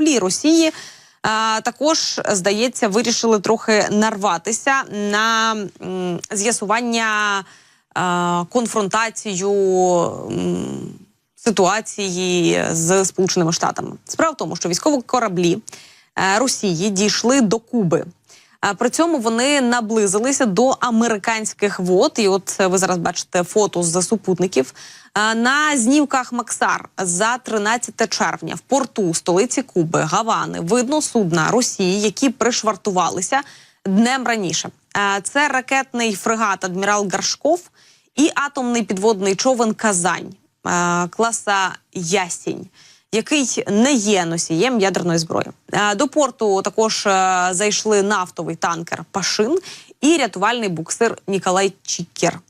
кораблі Росії. Також здається, вирішили трохи нарватися на з'ясування конфронтацію ситуації з Сполученими Штатами. Справа в тому, що військові кораблі е, Росії дійшли до Куби. При цьому вони наблизилися до американських вод. І от ви зараз бачите фото з супутників. На знімках Максар за 13 червня в порту столиці Куби Гавани видно судна Росії, які пришвартувалися днем раніше. Це ракетний фрегат Адмірал Гаршков і атомний підводний човен Казань класа Ясінь який не є носієм ядерної зброї. Е, До порту також е, зайшли нафтовий танкер Пашин і рятувальний буксир Ніколай Чікер.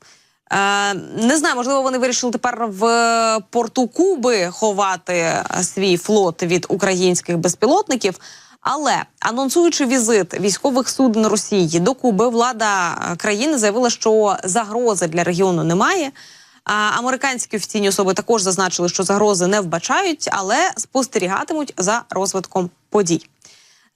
Е, Не знаю, можливо, вони вирішили тепер в порту Куби ховати свій флот від українських безпілотників. Але анонсуючи візит військових суден Росії до Куби, влада країни заявила, що загрози для регіону немає. Американські офіційні особи також зазначили, що загрози не вбачають, але спостерігатимуть за розвитком подій.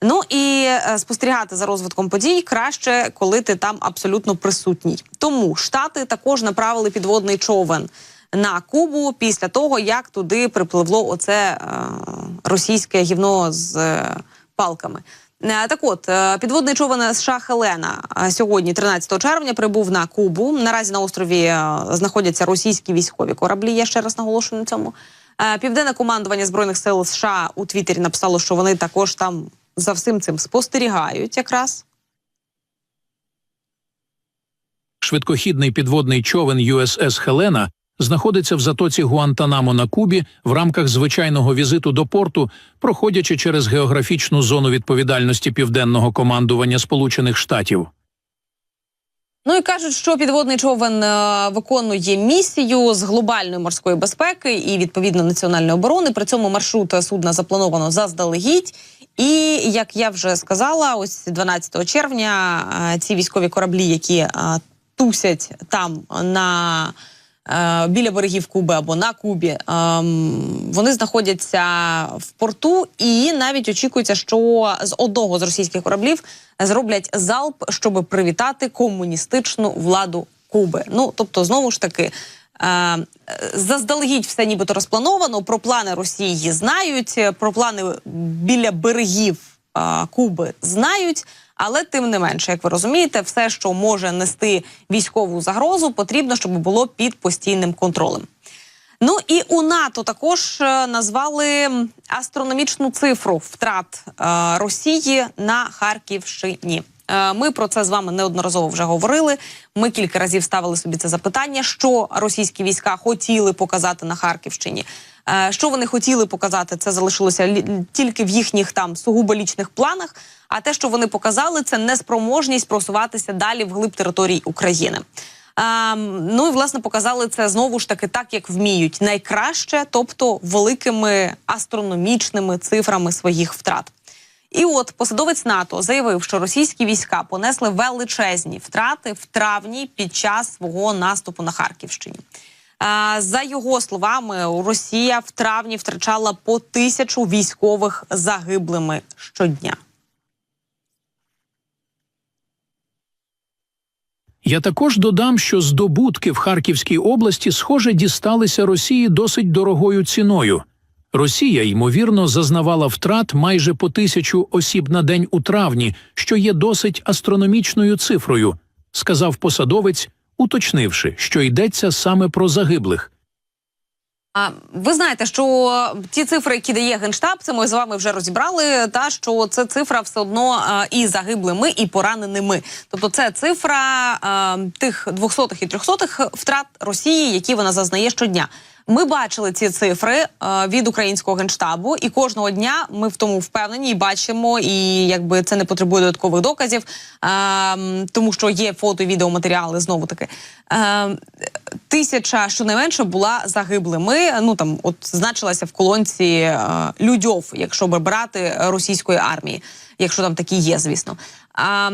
Ну і е, спостерігати за розвитком подій краще, коли ти там абсолютно присутній. Тому штати також направили підводний човен на Кубу після того, як туди припливло оце е, російське гівно з е, палками. Е, Так от, е, підводний човен США Хелена е, сьогодні, 13 червня, прибув на Кубу. Наразі на острові знаходяться російські військові кораблі. Я ще раз наголошую на цьому. Південне командування збройних сил США у Твіттері написало, що вони також там за всім цим спостерігають, якраз. Швидкохідний підводний човен USS Хелена знаходиться в затоці Гуантанамо на Кубі в рамках звичайного візиту до порту, проходячи через географічну зону відповідальності південного командування Сполучених Штатів. Ну і кажуть, що підводний човен е, виконує місію з глобальної морської безпеки і відповідно національної оборони. При цьому маршрут судна заплановано заздалегідь. І як я вже сказала, ось 12 червня е, ці військові кораблі, які е, тусять там на біля берегів Куби або на Кубі, ем, вони знаходяться в порту, і навіть очікується, що з одного з російських кораблів зроблять залп, щоб привітати комуністичну владу Куби. Ну тобто, знову ж таки. е, Заздалегідь все нібито розплановано. Про плани Росії знають, про плани біля берегів е, Куби знають. Але тим не менше, як ви розумієте, все, що може нести військову загрозу, потрібно, щоб було під постійним контролем. Ну і у НАТО також е, назвали астрономічну цифру втрат е, Росії на Харківщині. Е, Ми про це з вами неодноразово вже говорили. Ми кілька разів ставили собі це запитання, що російські війська хотіли показати на Харківщині. Е, Що вони хотіли показати, це залишилося тільки в їхніх там сугубо лічних планах. А те, що вони показали, це неспроможність просуватися далі вглиб територій України. А, ну і власне показали це знову ж таки так, як вміють найкраще, тобто великими астрономічними цифрами своїх втрат. І от посадовець НАТО заявив, що російські війська понесли величезні втрати в травні під час свого наступу на Харківщині. За його словами, Росія в травні втрачала по тисячу військових загиблими щодня. Я також додам, що здобутки в Харківській області, схоже, дісталися Росії досить дорогою ціною. Росія, ймовірно, зазнавала втрат майже по тисячу осіб на день у травні, що є досить астрономічною цифрою, сказав посадовець, уточнивши, що йдеться саме про загиблих. А ви знаєте, що ті цифри, які дає генштаб, це ми з вами вже розібрали. Та що це цифра все одно а, і загиблими, і пораненими. Тобто, це цифра а, тих двохсотих і трьохсотих втрат Росії, які вона зазнає щодня. Ми бачили ці цифри від українського генштабу, і кожного дня ми в тому впевнені і бачимо, і якби це не потребує додаткових доказів, тому що є фото і відеоматеріали знову таки. А, тисяча щонайменше була загиблими. Ну там, от значилася в колонці е, людьов, якщо брати російської армії, якщо там такі є, звісно. А,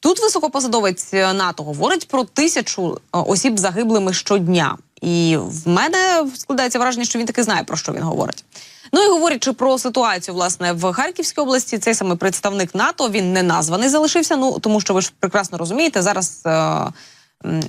тут високопосадовець НАТО говорить про тисячу е, осіб загиблими щодня. І в мене складається враження, що він таки знає про що він говорить. Ну і говорячи про ситуацію, власне, в Харківській області, цей самий представник НАТО він не названий залишився. Ну тому що ви ж прекрасно розумієте, зараз. Е-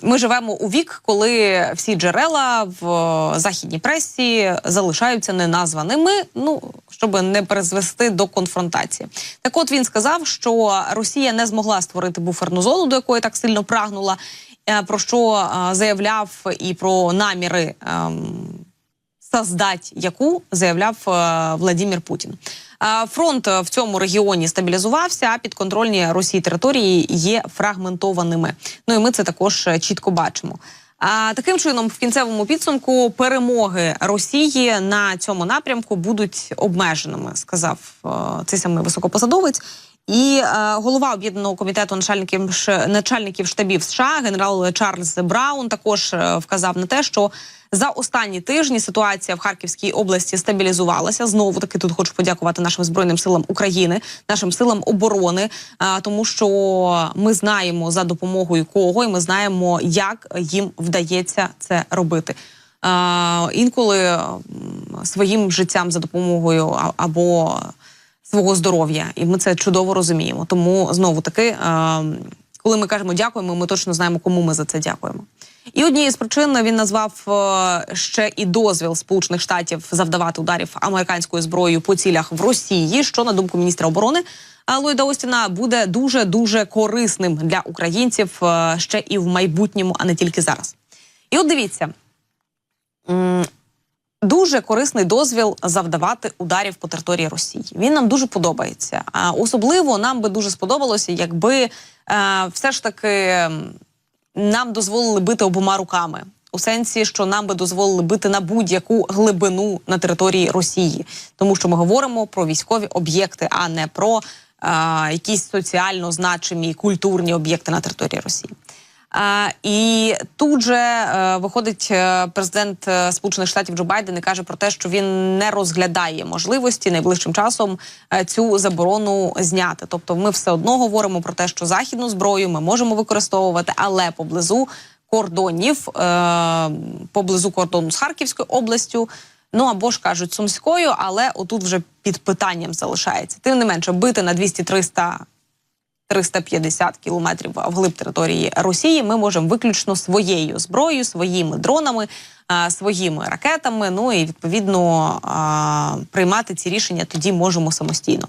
ми живемо у вік, коли всі джерела в е, західній пресі залишаються неназваними. Ну щоб не призвести до конфронтації. Так, от він сказав, що Росія не змогла створити буферну зону, до якої так сильно прагнула. Е, Про що е, заявляв і про наміри ем, создать яку заявляв е, Владимир Путін. Фронт в цьому регіоні стабілізувався, а підконтрольні Росії території є фрагментованими. Ну і ми це також чітко бачимо. А таким чином, в кінцевому підсумку перемоги Росії на цьому напрямку будуть обмеженими, сказав цей самий високопосадовець. І е, голова об'єднаного комітету начальників начальників штабів США генерал Чарльз Браун також е, вказав на те, що за останні тижні ситуація в Харківській області стабілізувалася. Знову таки тут хочу подякувати нашим збройним силам України, нашим силам оборони, е, тому що ми знаємо за допомогою кого, і ми знаємо, як їм вдається це робити. Е, інколи своїм життям за допомогою або свого здоров'я, і ми це чудово розуміємо. Тому знову таки, е, коли ми кажемо дякуємо, ми точно знаємо, кому ми за це дякуємо. І однією з причин він назвав е, ще і дозвіл Сполучених Штатів завдавати ударів американською зброєю по цілях в Росії, що на думку міністра оборони е, Ллойда Остіна буде дуже дуже корисним для українців ще і в майбутньому, а не тільки зараз. І от дивіться. Дуже корисний дозвіл завдавати ударів по території Росії. Він нам дуже подобається. А особливо нам би дуже сподобалося, якби е, все ж таки нам дозволили бити обома руками. У сенсі, що нам би дозволили бити на будь-яку глибину на території Росії, тому що ми говоримо про військові об'єкти, а не про е, якісь соціально значимі культурні об'єкти на території Росії. І тут же е, виходить е, президент е, Сполучених Штатів Джо Байден і каже про те, що він не розглядає можливості найближчим часом цю заборону зняти. Тобто, ми все одно говоримо про те, що західну зброю ми можемо використовувати, але поблизу кордонів, поблизу кордону з Харківською областю. Ну або ж кажуть сумською, але отут вже під питанням залишається. Тим не менше, бити на 200-300 350 кілометрів вглиб території Росії ми можемо виключно своєю зброєю, своїми дронами, своїми ракетами. Ну і відповідно приймати ці рішення тоді можемо самостійно.